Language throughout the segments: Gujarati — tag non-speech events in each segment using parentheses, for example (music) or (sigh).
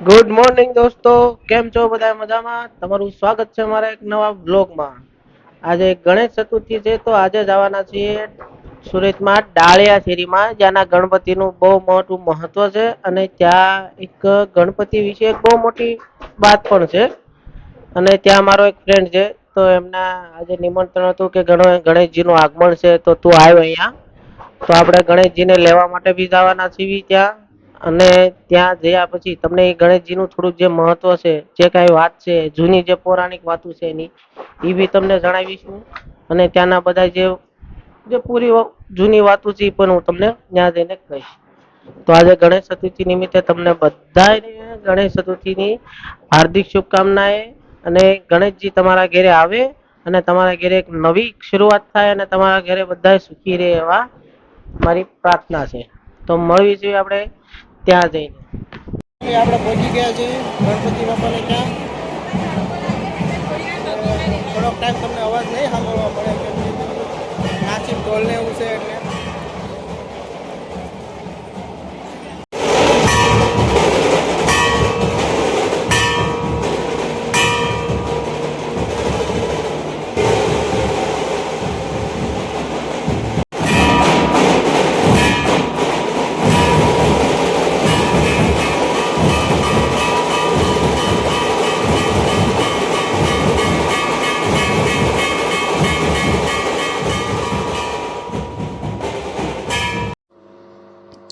ગુડ મોર્નિંગ દોસ્તો. કેમ છો બધા મજામાં? તમારું સ્વાગત છે મારા એક નવા બ્લોગમાં આજે ગણેશ ચતુર્થી છે તો આજે જવાના છીએ સુરતમાં ડાળિયા શેરીમાં, જ્યાંના ગણપતિનું બહુ મોટું મહત્વ છે અને ત્યાં એક ગણપતિ વિશે એક બહુ મોટી વાત પણ છે. અને ત્યાં મારો એક ફ્રેન્ડ છે, તો એમના આજે નિમંત્રણ હતું કે ગણ ગણેશજીનું આગમન છે, તો તું આવ્યો અહીંયા. તો આપણે ગણેશજીને લેવા માટે બી જવાના છીએ ત્યાં. અને ત્યાં જયા પછી તમને એ ગણેશજીનું થોડુંક જે મહત્વ છે, જે કાંઈ વાત છે, જૂની જે પૌરાણિક વાતો છે એની એ બી તમને જણાવીશું. અને ત્યાંના બધા જે જે પૂરી જૂની વાતો છે એ પણ હું તમને ત્યાં જઈને કહીશ. તો આજે ગણેશ ચતુર્થી નિમિત્તે તમને બધાને ગણેશ ચતુર્થીની હાર્દિક શુભકામનાએ અને ગણેશજી તમારા ઘરે આવે અને તમારા ઘરે એક નવી શરૂઆત થાય અને તમારા ઘરે બધા સુખી રહે એવા મારી પ્રાર્થના છે. તો મળવી જોઈએ આપણે ત્યાં જઈને. આપણે પહોંચી ગયા છીએ ગણપતિ બાપાને ત્યાં. થોડોક ટાઈમ તમને અવાજ નહીં સાંભળવા મળે. નાસિક કે ઢોલ ને એવું છે એટલે.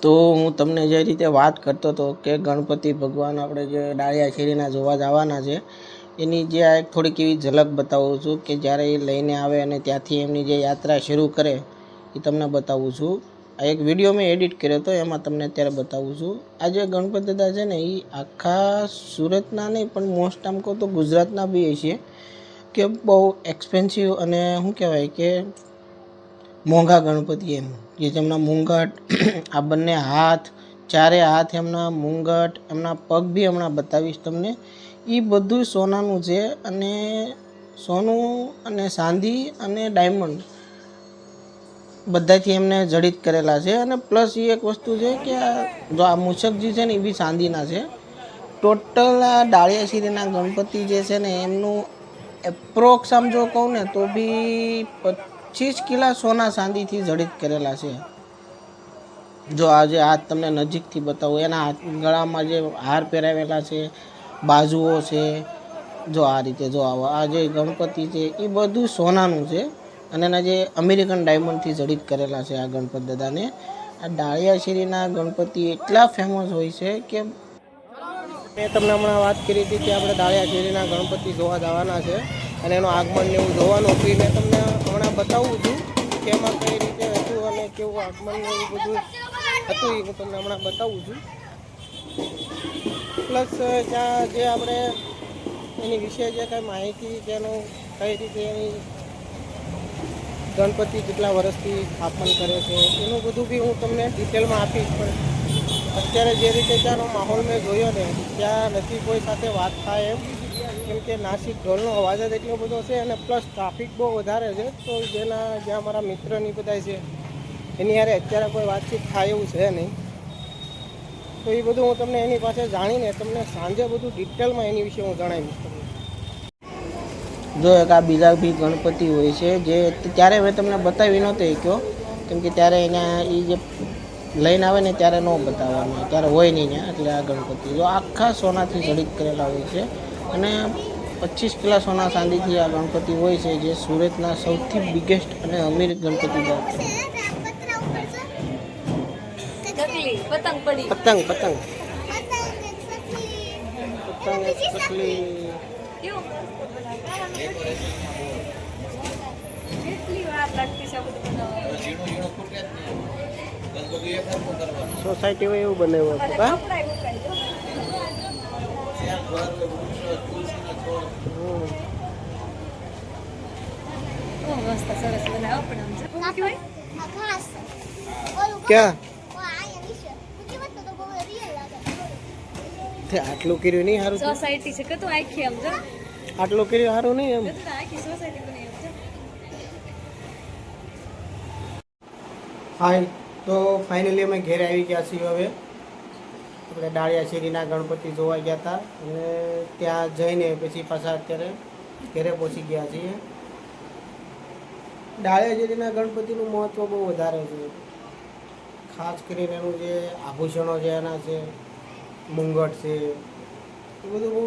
તો હું તમને જે રીતે વાત કરતો હતો કે ગણપતિ ભગવાન આપણે જે ડાળિયા શેરીના જોવા જવાના છે, એની જે આ એક થોડીક એવી ઝલક બતાવું છું કે જ્યારે એ લઈને આવે અને ત્યાંથી એમની જે યાત્રા શરૂ કરે, એ તમને બતાવું છું. આ એક વીડિયો મેં એડિટ કર્યો હતો એમાં તમને અત્યારે બતાવું છું. આ જે ગણપતિ દાદા છે ને, એ આખા સુરતના નહીં, પણ મોસ્ટ આમ કહો તો ગુજરાતના બી છે કે બહુ એક્સપેન્સિવ અને શું કહેવાય કે મોંઘા ગણપતિ એમ, જે જેમના મુંગટ, (clears throat) આ બંને હાથ, ચારે હાથ એમના મુંગટ, એમના પગ બી હમણાં બતાવીશ તમને. એ બધું સોનાનું છે અને સોનું અને ચાંદી અને ડાયમંડ બધાથી એમને જડિત કરેલા છે. અને પ્લસ એ એક વસ્તુ છે કે જો આ મૂછકજી છે ને એ બી ચાંદીના છે. ટોટલ આ ડાળિયા ગણપતિ જે છે ને એમનું એપ્રોક્સ આમ જો કહું ને તો બી પચીસ કિલા સોના ચાંદીથી જડિત કરેલા છે. જો આજે હાથ તમને નજીકથી બતાવું, એના હાથ ગળામાં જે હાર પહેરાવેલા છે, બાજુઓ છે, જો આ રીતે જો આવો, આ જે ગણપતિ છે, એ બધું સોનાનું છે અને એના જે અમેરિકન ડાયમંડથી જડિત કરેલા છે આ ગણપતિ દાદાને. આ ડાળિયા શેરીના ગણપતિ એટલા ફેમસ હોય છે કે મેં તમને હમણાં વાત કરી હતી કે આપણે ડાળિયા શેરીના ગણપતિ જોવા જવાના છે. અને એનું આગમન ને એવું જોવાનું હતું. મેં તમને હમણાં બતાવું છું કે એમાં કઈ રીતે હતું અને કેવું આગમન ને એવું બધું હતું એ હું તમને હમણાં બતાવું છું. પ્લસ ત્યાં જે આપણે એની વિશે જે કાંઈ માહિતી, જેનું કઈ રીતે એની ગણપતિ કેટલા વર્ષથી સ્થાપન કરે છે, એનું બધું બી હું તમને ડિટેલમાં આપીશ. પણ અત્યારે જે રીતે ત્યાંનો માહોલ મેં જોયો ને, ત્યાં નથી કોઈ સાથે વાત થાય એમ. કેમ કે નાસિક ઢોલનો અવાજ જ એટલો બધો છે અને પ્લસ ટ્રાફિક બહુ વધારે છે, તો જેના જ્યાં મારા મિત્રની બધા છે, એની હારે અત્યારે કોઈ વાતચીત થાય એવું છે નહીં. તો એ બધું હું તમને એની પાસે જાણીને તમને સાંજે બધું ડિટેલમાં એની વિશે હું જણાવીશ તમને. જો એક આ બીજા બી ગણપતિ હોય છે, જે ત્યારે મેં તમને બતાવી નહોતી કહ્યો કેમ કે ત્યારે એના એ જે લઈને આવે ને ત્યારે ન બતાવવાનું ત્યારે હોય નહીં ત્યાં, એટલે આ ગણપતિ. જો આખા સોનાથી જડિત કરેલા હોય છે અને પચીસ કિલા સોના ચાંદીથી આ ગણપતિ હોય છે જે સુરતના સૌથી બિગેસ્ટ અને અમીર ગણપતિ છે. પતંગ પતંગ પતંગ. પતંગ એક ચકલી. કેવું કેટલી વાર લાગતી છે આ બધું બનાવવામાં સોસાયટી હોય એવું બનાવ્યું હતું ક્યાં આટલું કર્યું નહીં સારું સોસાયટી છે કતું આખી આમ જો. આટલું કર્યું સારું નહીં એમ. આખી સોસાયટી બની હાય તો ફાઇનલી અમે ઘરે આવી ગયા છીએ હવે. આપણે ડાળિયા શેરીના ગણપતિ જોવા ગયા હતા. અને ત્યાં જઈને પછી પાછા અત્યારે ઘરે પહોંચી ગયા છીએ. ડાળિયા શેરીના ગણપતિનું મહત્ત્વ બહુ વધારે છે. ખાસ કરીને એનું જે આભૂષણો છે, એના છે, મુંગટ છે, એ બધું બહુ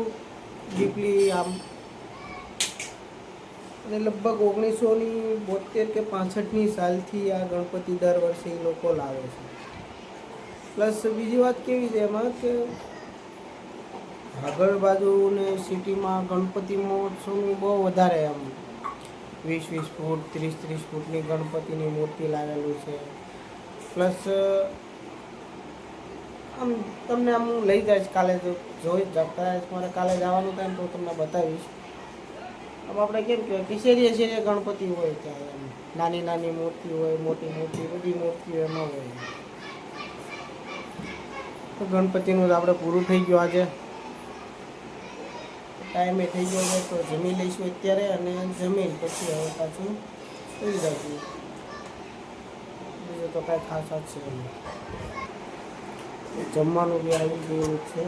ડીપલી આમ અને લગભગ ઓગણીસોની બોતેર કે પાસઠની સાલથી આ ગણપતિ દર વર્ષે એ લોકો લાવે છે. પ્લસ બીજી વાત કેવી છે એમાં કે આગળ બાજુ ને સિટીમાં ગણપતિ મહોત્સવનું બહુ વધારે એમ. વીસ વીસ ફૂટ, ત્રીસ ત્રીસ ફૂટની ગણપતિની મૂર્તિ લાવેલું છે. પ્લસ, આમ તમને આમ હું લઈ જઈશ કાલે જોઈ જ મારે કાલે જવાનું થાય તો તમને બતાવીશ. આમ આપણે કેમ કહેવાય કે શેરીએ શેરીએ ગણપતિ હોય ત્યાં એમ. નાની નાની મૂર્તિ હોય, મોટી મોટી બધી મૂર્તિઓ એમાં હોય. તો ગણપતિનું તો આપણે પૂરું થઈ ગયું આજે. ટાઈમે થઈ ગયો છે, તો જમી લઈશું અત્યારે અને જમીન પછી હવે પાછું સુઈ જશું બીજું તો કાંઈ ખાસ છે જમવાનું બી આવી ગયું છે.